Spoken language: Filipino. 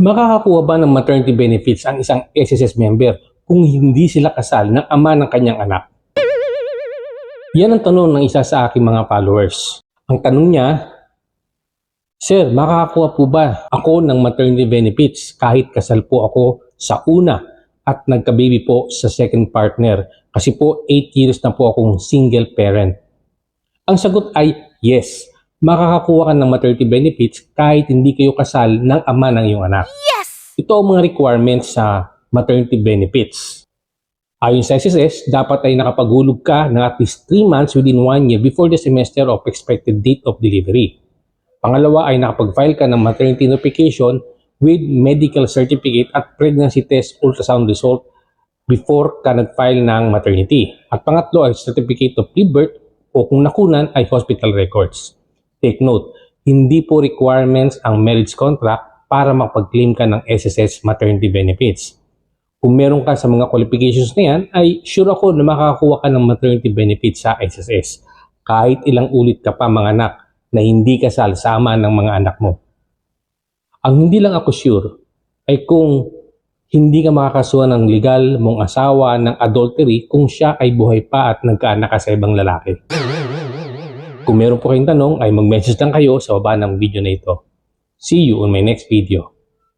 Makakakuha ba ng maternity benefits ang isang SSS member kung hindi sila kasal ng ama ng kanyang anak? Yan ang tanong ng isa sa aking mga followers. Ang tanong niya, Sir, makakakuha po ba ako ng maternity benefits kahit kasal po ako sa una at nagka-baby po sa second partner kasi po 8 years na po akong single parent? Ang sagot ay yes. Makakakuha ka ng maternity benefits kahit hindi kayo kasal ng ama ng iyong anak. Ito ang mga requirements sa maternity benefits. Ayon sa SSS, dapat ay nakapaghulog ka ng at least 3 months within 1 year before the semester of expected date of delivery. Pangalawa ay nakapag-file ka ng maternity notification with medical certificate at pregnancy test ultrasound result before ka nag-file ng maternity. At pangatlo ay certificate of pre-birth o kung nakunan ay hospital records. Take note, hindi po requirements ang marriage contract para makapag-claim ka ng SSS maternity benefits. Kung meron ka sa mga qualifications na yan, ay sure ako na makakakuha ka ng maternity benefits sa SSS kahit ilang ulit ka pa mga anak na hindi kasal sa ama ng mga anak mo. Ang hindi lang ako sure ay kung hindi ka makakasuhan ng legal mong asawa ng adultery kung siya ay buhay pa at nagkaanak ka sa ibang lalaki. Kung meron po kayong tanong ay mag-message lang kayo sa baba ng video na ito. See you on my next video.